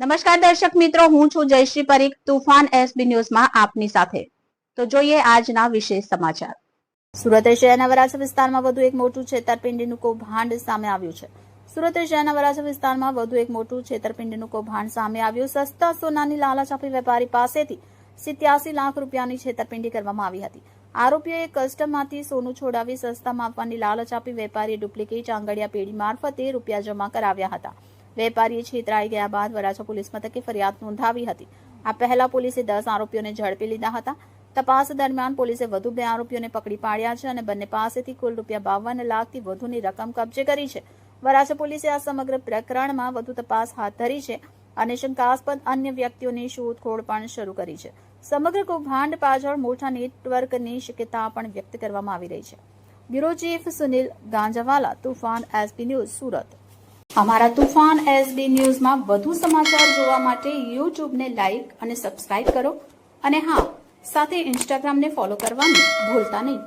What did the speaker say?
નમસ્કાર દર્શક મિત્રો, હું છું જયશ્રી પરીખ, તુફાન એસબી ન્યૂઝમાં આપની સાથે. તો જોઈએ આજના વિશેષ સમાચાર. સુરત શહેરના વરાછા વિસ્તારમાં વધુ એક મોટું છેતરપિંડીનું કૌભાંડ સામે આવ્યું છે. સુરત શહેરના વરાછા વિસ્તારમાં વધુ એક મોટું છેતરપિંડીનું કૌભાંડ સામે આવ્યું. સસ્તા સોનાની લાલચ વેપારી પાસેથી સિત્યાસી લાખ રૂપિયાની છેતરપિંડી કરવામાં આવી હતી. આરોપીઓએ કસ્ટમમાંથી સોનું છોડાવી સસ્તામાં આપવાની લાલચ આપી વેપારીએ ડુપ્લિકેટ આંગડિયા પેઢી મારફતે રૂપિયા જમા કરાવ્યા હતા. વેપારીએ છેતરાઈ ગયા બાદ વરાછા પોલીસ મથકે ફરિયાદ નોંધાવી હતી. આ પહેલા પોલીસે દસ આરોપીઓને ઝડપી લીધા હતા. તપાસ દરમિયાન પોલીસે વધુ બે આરોપીઓને પકડી પાડ્યા છે અને બંને પાસેથી કુલ રૂપિયા બાવન લાખથી વધુની રકમ કબજે કરી છે. વરાછા પોલીસે આ સમગ્ર પ્રકરણમાં વધુ તપાસ હાથ ધરી છે અને શંકાસ્પદ અન્ય વ્યક્તિઓની શોધખોળ પણ શરૂ કરી છે. સમગ્ર કૌભાંડ પાછળ મોટા નેટવર્કની શક્યતા પણ વ્યક્ત કરવામાં આવી રહી છે. Bureau chief Sunil Ganjawala, Tufan, SP news, Surat. અમારા તુફાન એસબી ન્યૂઝમાં વધુ સમાચાર જોવા માટે યુટ્યુબને લાઇક અને સબસ્ક્રાઇબ કરો. અને હા, સાથે ઇન્સ્ટાગ્રામને ફોલો કરવાનું ભૂલતા નહીં.